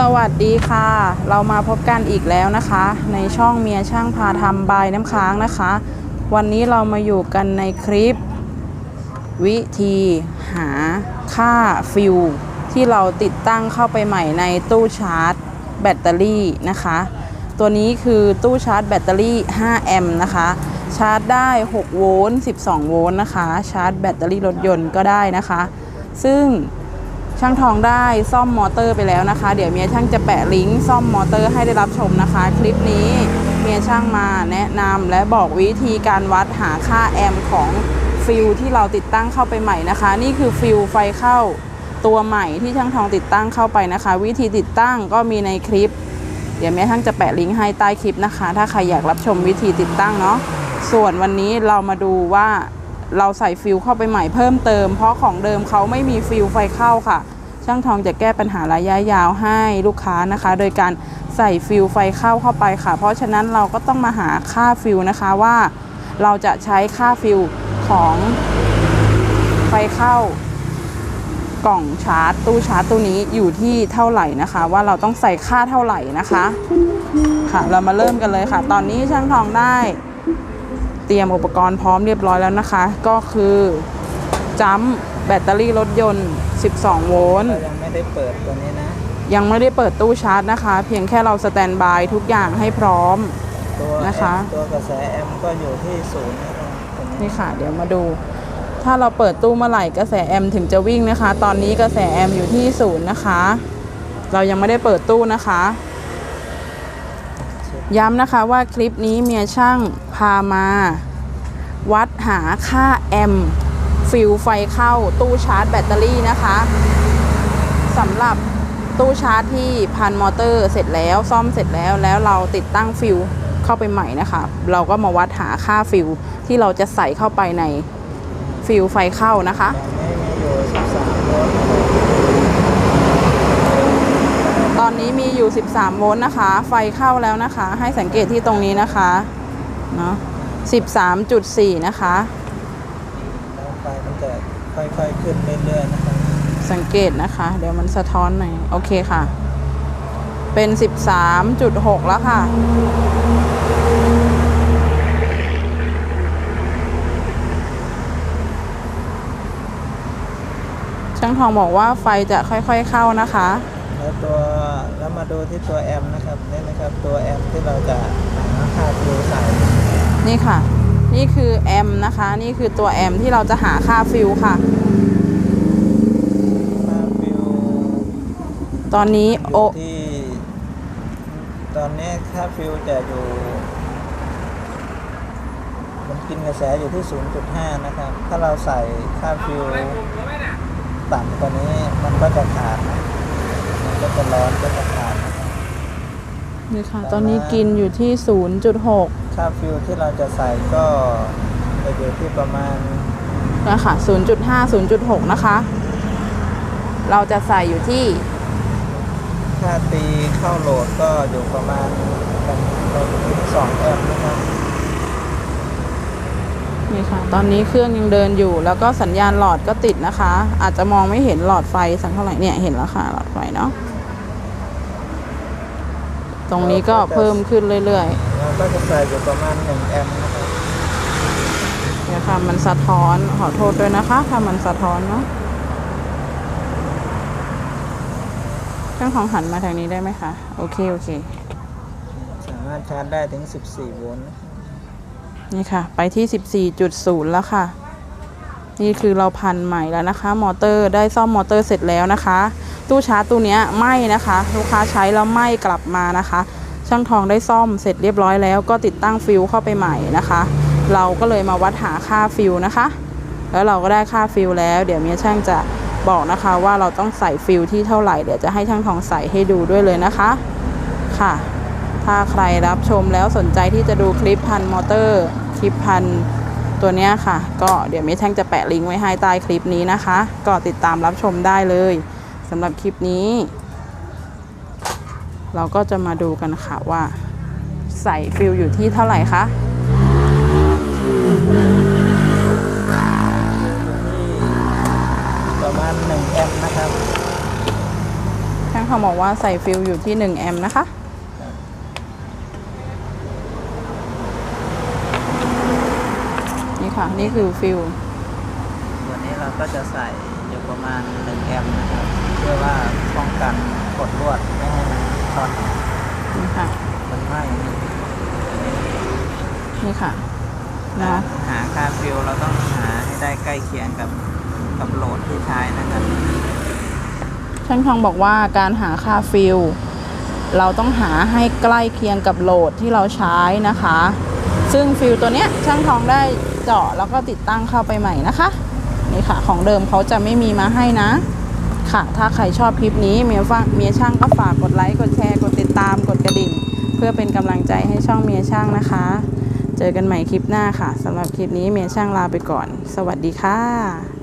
สวัสดีค่ะ เรามาพบกันอีกแล้วนะคะ ในช่องเมียช่างพาทำบายน้ำค้างนะคะ วันนี้เรามาอยู่กันในคลิป วิธีหาค่าฟิวที่เราติดตั้งเข้าไปใหม่ในตู้ชาร์จแบตเตอรี่นะคะ ตัวนี้คือตู้ชาร์จแบตเตอรี่ 5 แอมป์นะคะ ชาร์จได้ 6 โวลต์ 12 โวลต์นะคะ ชาร์จแบตเตอรี่รถยนต์ก็ได้นะคะ ซึ่ง ช่างทองได้ซ่อมมอเตอร์ไปแล้วนะคะ เดี๋ยวเมียช่างจะแปะลิงก์ซ่อมมอเตอร์ให้ได้รับชมนะคะ คลิปนี้เมียช่างมาแนะนำและบอกวิธีการวัดหาค่าแอมของฟิลที่เราติดตั้งเข้าไปใหม่นะคะ นี่คือฟิลไฟเข้าตัวใหม่ที่ช่างทองติดตั้งเข้าไปนะคะ วิธีติดตั้งก็มีในคลิป เดี๋ยวเมียช่างจะแปะลิงก์ให้ใต้คลิปนะคะ ถ้าใครอยากรับชมวิธีติดตั้งเนาะส่วนวันนี้เรามาดูว่าเราใส่ฟิลเข้าไปใหม่เพิ่มเติม เพราะของเดิมเขาไม่มีฟิลไฟเข้าค่ะ ช่างทองจะแก้ปัญหาระยะยาวให้ลูกค้านะคะ โดยการใส่ฟิลไฟเข้าเข้าไปค่ะ เพราะฉะนั้นเราก็ต้องมาหาค่าฟิลนะคะว่าเราจะใช้ค่าฟิลของไฟเข้ากล่องชาร์จตู้ชาร์จตู้นี้อยู่ที่เท่าไหร่นะคะ ว่าเราต้องใส่ค่าเท่าไหร่นะคะค่ะเรามาเริ่มกันเลยค่ะ ตอนนี้ช่างทองได้ เตรียมอุปกรณ์พร้อมเรียบร้อยแล้วนะคะ ก็คือจัม แบตเตอรี่รถยนต์ 12 โวลต์ เรายังไม่ได้เปิดตัวนี้นะ ยังไม่ได้เปิดตู้ชาร์จนะคะ เพียงแค่เราสแตนบายทุกอย่างให้พร้อม ตัวนะคะ แอมตัวกระแสแอมก็อยู่ที่ศูนย์นะครับตรงนี้นี่ค่ะ เดี๋ยวมาดู ถ้าเราเปิดตู้เมื่อไหร่กระแสแอมป์ถึงจะวิ่งนะคะ ตอนนี้กระแสแอมป์อยู่ที่ศูนย์นะคะ เรายังไม่ได้เปิดตู้นะคะ ย้ำนะคะว่าคลิปนี้เมียช่างพามา วัดหาค่าแอมป์ ฟิลไฟเข้าตู้ชาร์จแบตเตอรี่นะคะสำหรับตู้ชาร์จที่พันมอเตอร์เสร็จแล้วซ่อมเสร็จแล้วแล้วเราติดตั้งฟิลเข้าไปใหม่นะคะ เราก็มาวัดหาค่าฟิลที่เราจะใส่เข้าไปในฟิลไฟเข้านะคะตอนนี้มีอยู่ 13 โวลต์นะคะ ไฟเข้าแล้วนะคะ ให้สังเกตที่ตรงนี้นะคะ เนาะ13.4 นะคะ แล้วไฟมันจะ ค่อยๆขึ้นเรื่อยๆนะครับ สังเกตนะคะ เดี๋ยวมันสะท้อนหน่อย โอเคค่ะ เป็น 13.6 แล้วค่ะ ช่างทองบอกว่าไฟจะค่อยๆเข้านะคะ แล้วตัวแล้วมาดูที่ตัวแอมนะครับนี่นะครับ ตัวแอมที่เราจะหาค่าฟิวใส่นี่ค่ะ นี่คือแอมนะคะ นี่คือตัวแอมที่เราจะหาค่าฟิลค่ะ ค่าฟิวตอนนี้อโอยู่ที่ ตอนนี้ค่าฟิวจะอยู่ มันกินกระแสอยู่ที่ 0.5 นะครับ ถ้าเราใส่ค่าฟิวต่ำกว่านี้มันก็จะขาดนะมันก็จะร้อนก็จะขาดนะครับนี่ค่ะ ตอนนี้กินอยู่ที่ 0.6 ค่าฟิวที่เราจะใส่ก็จะอยู่ที่ประมาณนะคะ0.5 0.6 นะคะ เราจะใส่อยู่ที่ค่าตีเข้าโหลดก็อยู่ประมาณกันเราอยู่ที่2แอมป์นะครับนี่ค่ะ ตอนนี้เครื่องยังเดินอยู่ แล้วก็สัญญาณหลอดก็ติดนะคะ อาจจะมองไม่เห็นหลอดไฟสักเท่าไหร่เนี่ย เห็นแล้วค่ะหลอดไฟเนาะ ตรงนี้ก็เพิ่มขึ้นเรื่อยเราก็จะใส่อยู่ประมาณ1แอมป์นะครับๆเนี่ยค่ะมันสะท้อนขอโทษด้วยนะคะ ถ้ามันสะท้อนเนาะเครื่องของหันมาทางนี้ได้ไหมคะโอเคโอเค สามารถชาร์จได้ถึง 14 โวลต์นะครับนี่ค่ะ ไปที่ 14.0 แล้วค่ะ นี่คือเราพันใหม่แล้วนะคะ มอเตอร์ได้ซ่อมมอเตอร์เสร็จแล้วนะคะ ตู้ชาร์จตู้นี้ไหม้นะคะ ลูกค้าใช้แล้วไหม้กลับมานะคะ ช่างทองได้ซ่อมเสร็จเรียบร้อยแล้วก็ติดตั้งฟิลเข้าไปใหม่นะคะ เราก็เลยมาวัดหาค่าฟิลนะคะ แล้วเราก็ได้ค่าฟิลแล้ว เดี๋ยวเมียช่างจะบอกนะคะว่าเราต้องใส่ฟิลที่เท่าไหร่เดี๋ยวจะให้ช่างทองใส่ให้ดูด้วยเลยนะคะค่ะ ถ้าใครรับชมแล้วสนใจที่จะดูคลิปพันมอเตอร์คลิปพันตัวเนี้ยค่ะ ก็เดี๋ยวเมแท่งจะแปะลิงก์ไว้ให้ใต้คลิปนี้นะคะ ก็ติดตามรับชมได้เลยำหรับคลิปนี้ เราก็จะมาดูกันค่ะว่า ใส่ฟิลอยู่ที่เท่าไหร่คะที่ประมาณ1แอมป์นะครับช่างเขาบอกว่าใส่ฟิลอยู่ที่1แอมป์นะคะนี่ค่ะ นี่คือฟิลวันนี้เราก็จะใส่อยู่ประมาณ1แอมป์นะครับเพื่อว่าป้องกันกดลวดไม่ให้มันช็อตนี่ค่ะ มันไหม้นี่ค่ะนะหาค่าฟิลเราต้องหาให้ได้ใกล้เคียงกับกับโหลดที่ใช้นะครับช่างทองบอกว่าการหาค่าฟิลเราต้องหาให้ใกล้เคียงกับโหลดที่เราใช้นะคะ ซึ่งฟิลตัวเนี้ยช่างทองได้เจาะแล้วก็ติดตั้งเข้าไปใหม่นะคะ นี่ค่ะ ของเดิมเขาจะไม่มีมาให้นะ ค่ะ ถ้าใครชอบคลิปนี้เมียฟังเมียช่างก็ฝากกดไลค์ กดแชร์ กดติดตาม กดกระดิ่ง เพื่อเป็นกำลังใจให้ช่องเมียช่างนะคะ เจอกันใหม่คลิปหน้าค่ะสำหรับคลิปนี้เมียช่างลาไปก่อน สวัสดีค่ะ